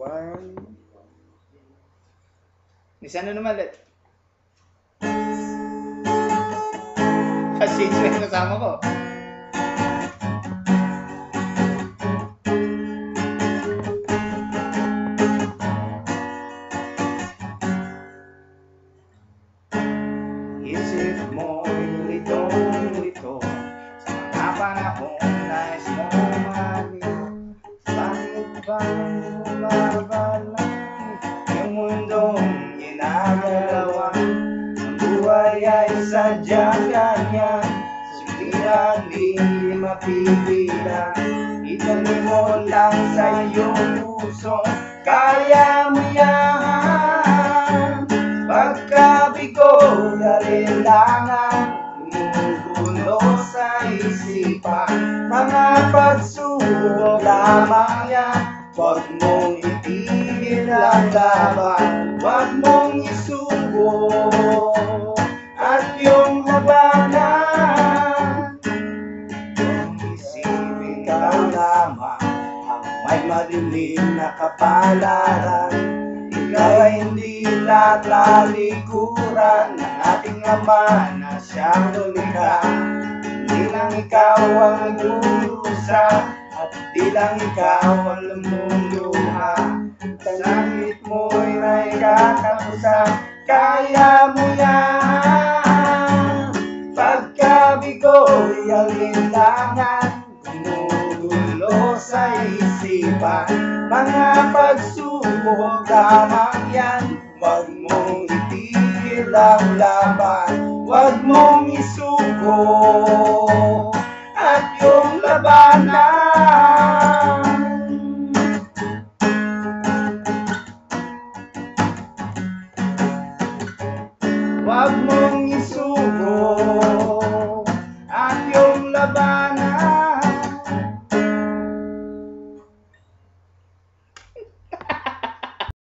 One. Isa na naman ulit. Kasi ito yung kasama ko. Isip mo'y litong-lito Sa mga panahong nais mo maliw Bakit ba bumabalang Yung mundong ginagalawan Ang buhay ay sadyang ganyan Suliran di mapipilang Itanim mo lang sa iyong puso. Kaya mo yan. Pagkabigo Galinlangan Gumugulo sa isipan. Mga pagsubok lamang yan Huwag mong itigil ang laban Huwag mong isubo At yung labanan Kung isipin ka lamang Ang may madilim na kapalaran ikaw ay hindi lalikuran ng ating ama na siyang lumikha. Hindi lang ikaw ang nagdurusa at di lang ikaw ang lumuluha. Sakit mo'y may katapusan, kaya mo yan. Pagkabigo'y alinlangan, gumugulo sa isipan. Mga pagsubok lamang yan Huwag mong itigil ang laban Huwag mong isuko acabar.